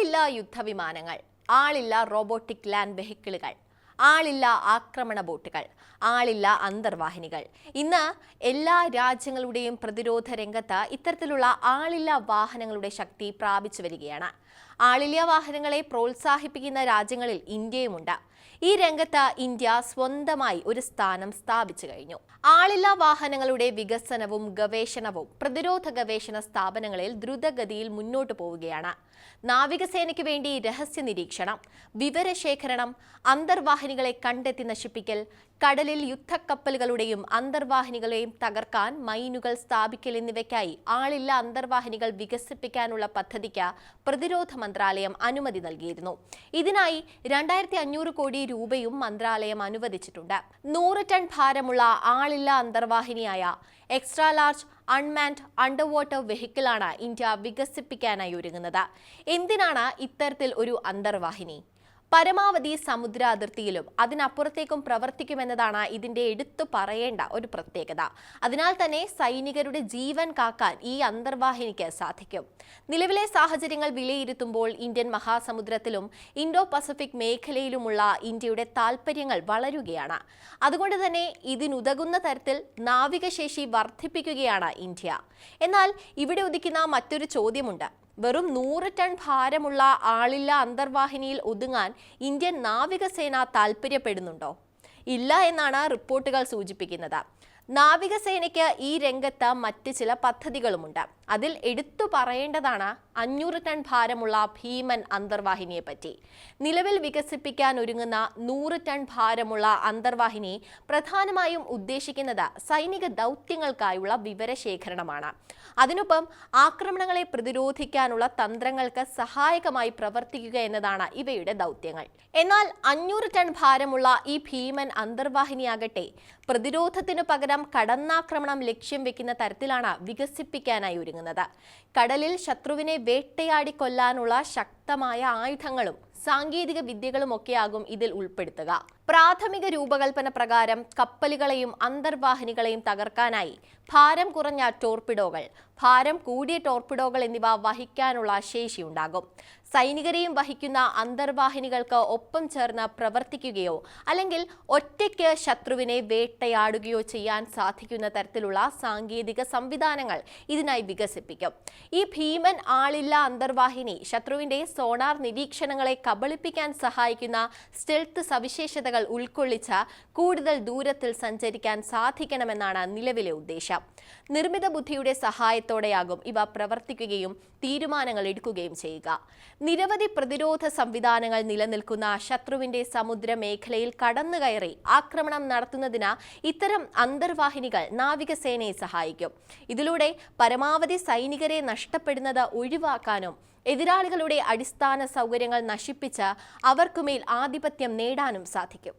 ആളില്ല യുദ്ധവിമാനങ്ങൾ ആളില്ല റോബോട്ടിക് ലാൻഡ് വെഹിക്കിളുകൾ ആളില്ല ആക്രമണ ബോട്ടുകൾ ആളില്ല അന്തർവാഹിനികൾ. ഇന്ന് എല്ലാ രാജ്യങ്ങളുടെയും പ്രതിരോധ രംഗത്ത് ഇത്തരത്തിലുള്ള ആളില്ല വാഹനങ്ങളുടെ ശക്തി പ്രാപിച്ചു വരികയാണ്. ആളില്ല വാഹനങ്ങളെ പ്രോത്സാഹിപ്പിക്കുന്ന രാജ്യങ്ങളിൽ ഇന്ത്യയുമുണ്ട്. ഈ രംഗത്ത് ഇന്ത്യ സ്വന്തമായി ഒരു സ്ഥാനം സ്ഥാപിച്ചു കഴിഞ്ഞു. ആളില്ല വാഹനങ്ങളുടെ വികസനവും ഗവേഷണവും പ്രതിരോധ ഗവേഷണ സ്ഥാപനങ്ങളിൽ ദ്രുതഗതിയിൽ മുന്നോട്ടു പോവുകയാണ്. നാവികസേനയ്ക്ക് വേണ്ടി രഹസ്യ നിരീക്ഷണം വിവരശേഖരണം അന്തർവാഹിനികളെ കണ്ടെത്തി നശിപ്പിക്കൽ കടലിൽ യുദ്ധക്കപ്പലുകളുടെയും അന്തർവാഹിനികളെയും തകർക്കാൻ മൈനുകൾ സ്ഥാപിക്കൽ എന്നിവയ്ക്കായി ആളില്ല അന്തർവാഹിനികൾ വികസിപ്പിക്കാനുള്ള പദ്ധതിക്ക് പ്രതിരോധ മന്ത്രാലയം അനുമതി നൽകിയിരുന്നു. ഇതിനായി രണ്ടായിരത്തി അഞ്ഞൂറ് കോടി രൂപയും മന്ത്രാലയം അനുവദിച്ചിട്ടുണ്ട്. നൂറ് ടൺ ഭാരമുള്ള ആളില്ല അന്തർവാഹിനിയായ extra large unmanned under water വെഹിക്കിളാണ് India വികസിപ്പിക്കാനായി ഒരുങ്ങുന്നത്. എന്തിനാണ് ഇത്തരത്തിൽ ഒരു അന്തർവാഹിനി? പരമാവധി സമുദ്ര അതിർത്തിയിലും അതിനപ്പുറത്തേക്കും പ്രവർത്തിക്കുമെന്നതാണ് ഇതിന്റെ എടുത്തു പറയേണ്ട ഒരു പ്രത്യേകത. അതിനാൽ തന്നെ സൈനികരുടെ ജീവൻ കാക്കാൻ ഈ അന്തർവാഹിനിക്ക് സാധിക്കും. നിലവിലെ സാഹചര്യങ്ങൾ വിലയിരുത്തുമ്പോൾ ഇന്ത്യൻ മഹാസമുദ്രത്തിലും ഇൻഡോ പസഫിക് മേഖലയിലുമുള്ള ഇന്ത്യയുടെ താൽപ്പര്യങ്ങൾ വളരുകയാണ്. അതുകൊണ്ട് തന്നെ ഇതിനുതകുന്ന തരത്തിൽ നാവികശേഷി വർദ്ധിപ്പിക്കുകയാണ് ഇന്ത്യ. എന്നാൽ ഇവിടെ ഉദിക്കുന്ന മറ്റൊരു ചോദ്യമുണ്ട്. വെറും നൂറ് ടൺ ഭാരമുള്ള ആളില്ല അന്തർവാഹിനിയിൽ ഒതുങ്ങാൻ ഇന്ത്യൻ നാവികസേന താൽപ്പര്യപ്പെടുന്നുണ്ടോ ഇല്ല എന്നാണ് റിപ്പോർട്ടുകൾ സൂചിപ്പിക്കുന്നത്. നാവികസേനയ്ക്ക് ഈ രംഗത്ത് മറ്റ് ചില പദ്ധതികളുമുണ്ട്. അതിൽ എടുത്തു പറയേണ്ടതാണ് അഞ്ഞൂറ് ടൺ ഭാരമുള്ള ഭീമൻ അന്തർവാഹിനിയെ പറ്റി. നിലവിൽ വികസിപ്പിക്കാൻ ഒരുങ്ങുന്ന നൂറ് ടൺ ഭാരമുള്ള അന്തർവാഹിനി പ്രധാനമായും ഉദ്ദേശിക്കുന്നത് സൈനിക ദൗത്യങ്ങൾക്കായുള്ള വിവരശേഖരണമാണ്. അതിനൊപ്പം ആക്രമണങ്ങളെ പ്രതിരോധിക്കാനുള്ള തന്ത്രങ്ങൾക്ക് സഹായകമായി പ്രവർത്തിക്കുക എന്നതാണ് ഇവയുടെ ദൗത്യങ്ങൾ. എന്നാൽ അഞ്ഞൂറ് ടൺ ഭാരമുള്ള ഈ ഭീമൻ അന്തർവാഹിനിയാകട്ടെ പ്രതിരോധത്തിനു പകരം കടന്നാക്രമണം ലക്ഷ്യം വെക്കുന്ന തരത്തിലാണ് വികസിപ്പിക്കാനായി ഒരുങ്ങുന്നത്. കടലിൽ ശത്രുവിനെ വേട്ടയാടി കൊല്ലാനുള്ള ശക്തമായ ആയുധങ്ങളും സാങ്കേതിക വിദ്യകളുമൊക്കെയാകും ഇതിൽ ഉൾപ്പെടുത്തുക. പ്രാഥമിക രൂപകൽപ്പന പ്രകാരം കപ്പലുകളെയും അന്തർവാഹിനികളെയും തകർക്കാനായി ഭാരം കുറഞ്ഞ ടോർപിഡോകൾ ഭാരം കൂടിയ ടോർപിഡോകൾ എന്നിവ വഹിക്കാനുള്ള ശേഷിയുണ്ടാകും. സൈനികരെയും വഹിക്കുന്ന അന്തർവാഹിനികൾക്ക് ഒപ്പം ചേർന്ന് പ്രവർത്തിക്കുകയോ അല്ലെങ്കിൽ ഒറ്റയ്ക്ക് ശത്രുവിനെ വേട്ടയാടുകയോ ചെയ്യാൻ സാധിക്കുന്ന തരത്തിലുള്ള സാങ്കേതിക സംവിധാനങ്ങൾ ഇതിനായി വികസിപ്പിക്കും. ഈ ഭീമൻ ആളില്ല അന്തർവാഹിനി ശത്രുവിന്റെ സോണാർ നിരീക്ഷണങ്ങളെ കബളിപ്പിക്കാൻ സഹായിക്കുന്ന സ്റ്റെൽത്ത് സവിശേഷതകൾ ഉൾക്കൊള്ളിച്ച കൂടുതൽ ദൂരത്തിൽ സഞ്ചരിക്കാൻ സാധിക്കണമെന്നാണ് നിലവിലെ ഉദ്ദേശം. നിർമ്മിത ബുദ്ധിയുടെ സഹായത്തോടെയാകും ഇവ പ്രവർത്തിക്കുകയും തീരുമാനങ്ങൾ എടുക്കുകയും ചെയ്യുക. നിരവധി പ്രതിരോധ സംവിധാനങ്ങൾ നിലനിൽക്കുന്ന ശത്രുവിന്റെ സമുദ്ര മേഖലയിൽ കടന്നുകയറി ആക്രമണം നടത്തുന്നതിന് ഇത്തരം അന്തർവാഹിനികൾ നാവികസേനയെ സഹായിക്കും. ഇതിലൂടെ പരമാവധി സൈനികരെ നഷ്ടപ്പെടുന്നത് ഒഴിവാക്കാനും എതിരാളികളുടെ അടിസ്ഥാന സൗകര്യങ്ങൾ നശിപ്പിച്ച് അവർക്കുമേൽ ആധിപത്യം നേടാനും സാധിക്കും.